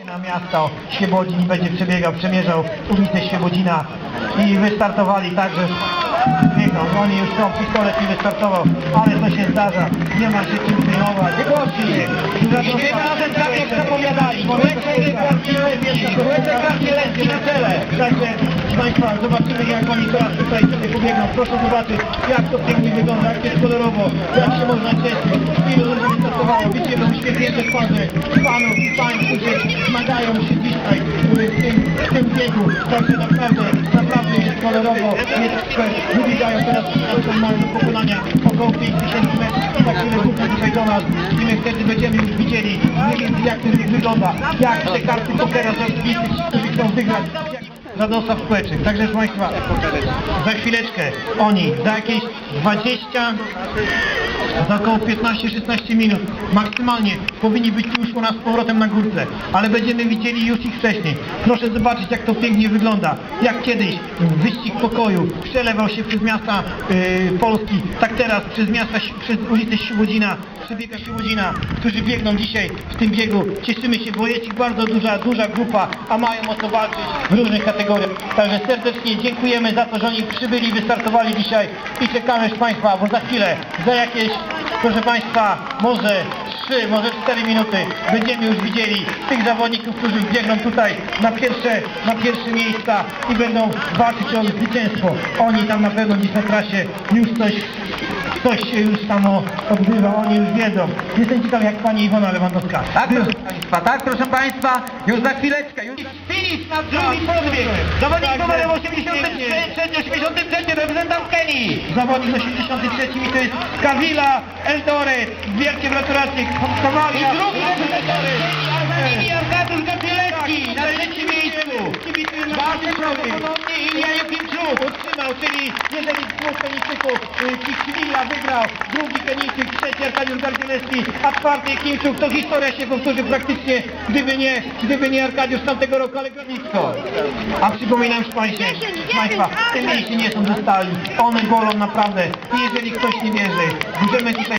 na miasto Świebodzin będzie przebiegał, przemierzał ulicę Świebodzina i wystartowali także biegną. Oni już są, pistolet nie wystartował, ale to się zdarza, nie ma się czym przejmować. Wygodzi się. I tym razem tak jak zapowiadali, lecę lecę kartnie lęki na czele. Także, proszę Państwa, zobaczymy jak oni teraz tutaj sobie pobiegną. Proszę zobaczyć, jak to pięknie wygląda, jak jest kolorowo, jak się można cieszyć. Ilu ludzi wystartowało, widzicie, to uśmiechnięte twarze panów pań, którzy zmagają się dzisiaj w tym, w tym biegu. Także naprawdę, naprawdę jest kolorowo, jest super. Ludzie teraz tam mają do pokonania około 5 tysięcy metrów i za chwilę wrócą tutaj do nas i my wtedy będziemy już widzieli mniej więcej jak ten wygląda, jak te karty pokera zawodnicy, którzy chcą wygrać. Radosław Kłeczek. Także proszę Państwa, za chwileczkę oni, za jakieś 20, za około 15-16 minut maksymalnie powinni być już u nas z powrotem na górce, ale będziemy widzieli już ich wcześniej. Proszę zobaczyć jak to pięknie wygląda. Jak kiedyś wyścig pokoju przelewał się przez miasta yy, Polski, tak teraz przez miasta, przez ulicę Świebodzina, przebiega Świebodzina, którzy biegną dzisiaj w tym biegu. Cieszymy się, bo jest ich bardzo duża, duża grupa, a mają o to walczyć w różnych kategoriach. Także serdecznie dziękujemy za to, że oni przybyli, wystartowali dzisiaj i czekamy już Państwa, bo za chwilę, za jakieś, proszę Państwa, może 3, może 4 minuty będziemy już widzieli tych zawodników, którzy biegną tutaj na pierwsze, na pierwsze miejsca i będą walczyć o zwycięstwo. Oni tam na pewno gdzieś na trasie już coś coś się już tam odbywa, oni już wiedzą. Jestem ciekaw jak pani Iwona Lewandowska. Tak, proszę Państwa, tak, proszę Państwa, już za chwileczkę, już finish na drugi podbieg. Zawodnik Tak, numerem tak. 83, 83, reprezentant Kenii. Zawodnik 83 i to jest Kawila Eldoret. Wielkie gratulacje. Kowali. I drugi reprezentant Armenii Arkadiusz Gapielecki na trzecim miejscu. Bardzo na czyli jeżeli dwóch Kenijczyków, y, Kikwilia wygrał, drugi Kenijczyk, trzeci Arkadiusz Gardzielewski, a czwarty Kimczuk, to historia się powtórzy praktycznie, gdyby nie, gdyby nie Arkadiusz z tamtego roku, ale grodnictwo. A przypominam Państwu, Państwa, te mięśnie nie są ze stali, one bolą naprawdę i jeżeli ktoś nie wierzy, możemy tutaj